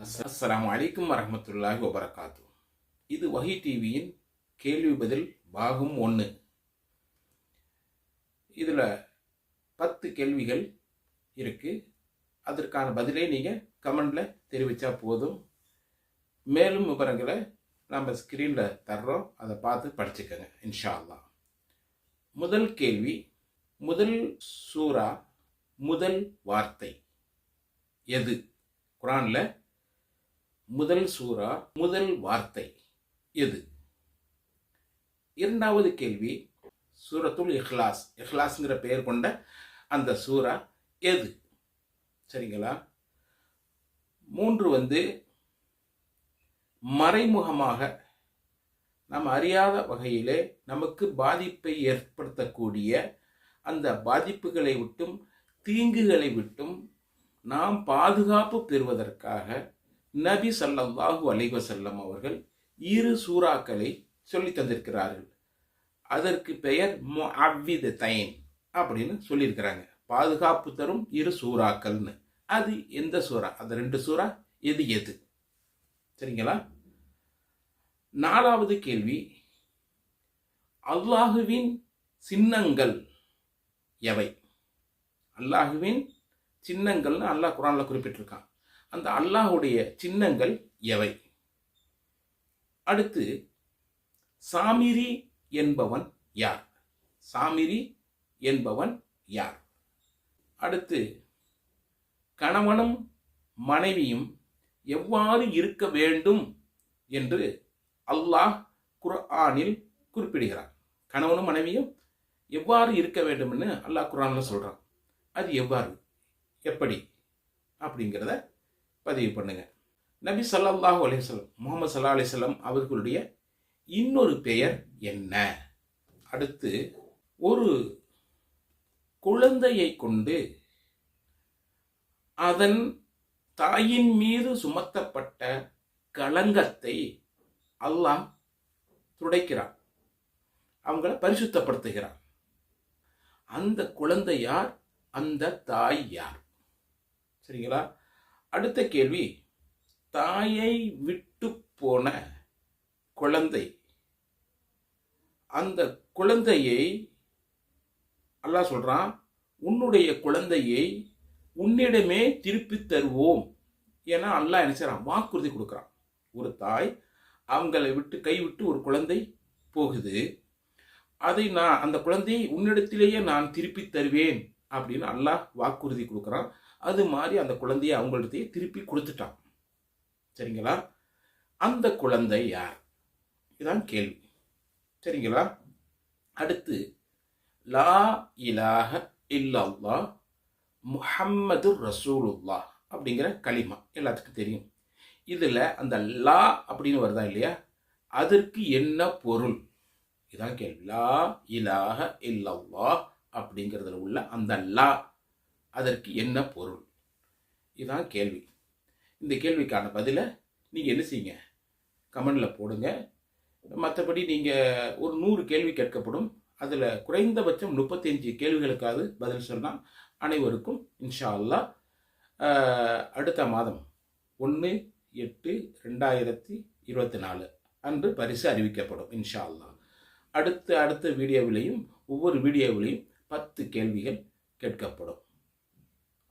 அஸ்லாம் வலைக்கும் வரஹ்மத்துல்லாஹி வபரகாத்து. இது வஹி டிவியின் கேள்வி பதில் பாகம் ஒன்று இதில் பத்து கேள்விகள் இருக்கு. அதற்கான பதிலை நீங்கள் கமெண்டில் தெரிவித்தா போதும். மேலும் விவரங்களை நம்ம ஸ்க்ரீனில் தர்றோம். அதை பார்த்து படிச்சுக்கோங்க இன்ஷா அல்லாஹ் முதல் கேள்வி முதல் சூரா முதல் வார்த்தை எது? குரானில் முதல் சூரா முதல் வார்த்தை எது? இரண்டாவது கேள்வி சூரத்துல் இஹ்லாஸ். இஹ்லாஸ்ங்கிற பெயர் கொண்ட அந்த சூரா எது? சரிங்களா? மூன்று வந்து மறைமுகமாக நாம் அறியாத வகையிலே நமக்கு பாதிப்பை ஏற்படுத்தக்கூடிய அந்த பாதிப்புகளை விட்டும் தீங்குகளை விட்டும் நாம் பாதுகாப்பு பெறுவதற்காக நபி சல்லாஹு அலைஹி அவர்கள் இரு சூறாக்களை சொல்லி தந்திருக்கிறார்கள். அதற்கு பெயர் முஅவ்விதத்தைன் அப்படின்னு சொல்லியிருக்கிறாங்க. பாதுகாப்பு தரும் இரு சூறாக்கள்னு. அது எந்த சூறா? அந்த ரெண்டு சூறா? எது எது? சரிங்களா? நாலாவது கேள்வி அல்லாஹுவின் சின்னங்கள் எவை? அல்லாஹுவின் சின்னங்கள்னு அல்லாஹ் குரானில் குறிப்பிட்டிருக்கான். அந்த அல்லாஹுடைய சின்னங்கள் எவை? அடுத்து சாமிரி என்பவன் யார்? சாமிரி என்பவன் யார்? அடுத்து கணவனும் மனைவியும் எவ்வாறு இருக்க வேண்டும் என்று அல்லாஹ் குர்ஆனில் குறிப்பிடுகிறான். கணவனும் மனைவியும் எவ்வாறு இருக்க வேண்டும்னு அல்லாஹ் குர்ஆன்ல சொல்கிறான் அது எவ்வாறு எப்படி அப்படிங்கிறத பதிவு பண்ணுங்க. நபி சல்லாஹூ அலிசல்லம் முகமது சல்லா அலிசல்லம் அவர்களுடைய இன்னொரு பெயர் என்ன? அடுத்து ஒரு குழந்தையை கொண்டு அதன் தாயின் மீது சுமத்தப்பட்ட களங்கத்தை அல்லாஹ் துடைக்கிறான். அவங்கள பரிசுத்தப்படுத்துகிறான். அந்த குழந்தை யார்? அந்த தாய் யார்? சரிங்களா? அடுத்த கேள்வி தாயை விட்டு போன குழந்தை. அந்த குழந்தையை அல்லாஹ் சொல்றான் உன்னுடைய குழந்தையை உன்னிடமே திருப்பி தருவோம். ஏன்னா அல்லாஹ் என்ன செய்கிறான் வாக்குறுதி கொடுக்குறான். ஒரு தாய் அவங்களை விட்டு கைவிட்டு ஒரு குழந்தை போகுது. அதை நான் அந்த குழந்தையை உன்னிடத்திலேயே நான் திருப்பி தருவேன் அப்படின்னு அல்லாஹ் வாக்குறுதி கொடுக்குறான். அது மாதிரி அந்த குழந்தைய அவங்கள்ட்டையே திருப்பி கொடுத்துட்டான். சரிங்களா? அந்த குழந்தை யார்? இதான் கேள்வி. சரிங்களா? அடுத்து லா இலாஹ இல்லல்லா முஹம்மது ரசூலுல்லா அப்படிங்கிற களிமா. எல்லாத்துக்கும் தெரியும். இதில் அந்த லா அப்படின்னு வருதா இல்லையா? அதற்கு என்ன பொருள்? இதான் கேள்வி. லா இலாஹ இல்லல்லா அப்படிங்கிறதுல உள்ள அந்த லா. அதற்கு என்ன பொருள்? இதுதான் கேள்வி. இந்த கேள்விக்கான பதிலை நீங்கள் என்ன செய்யுங்க? கமெண்டில் போடுங்க. மற்றபடி நீங்கள் ஒரு நூறு கேள்வி கேட்கப்படும். அதில் குறைந்தபட்சம் முப்பத்தஞ்சு கேள்விகளுக்காவது பதில் சொன்னால் அனைவருக்கும் இன்ஷா அல்லா அடுத்த மாதம் ஒன்று எட்டு ரெண்டாயிரத்தி இருபத்தி நாலு அன்று பரிசு அறிவிக்கப்படும் இன்ஷா அல்லா அடுத்த அடுத்த வீடியோவிலையும் ஒவ்வொரு வீடியோவிலையும் பத்து கேள்விகள் கேட்கப்படும்.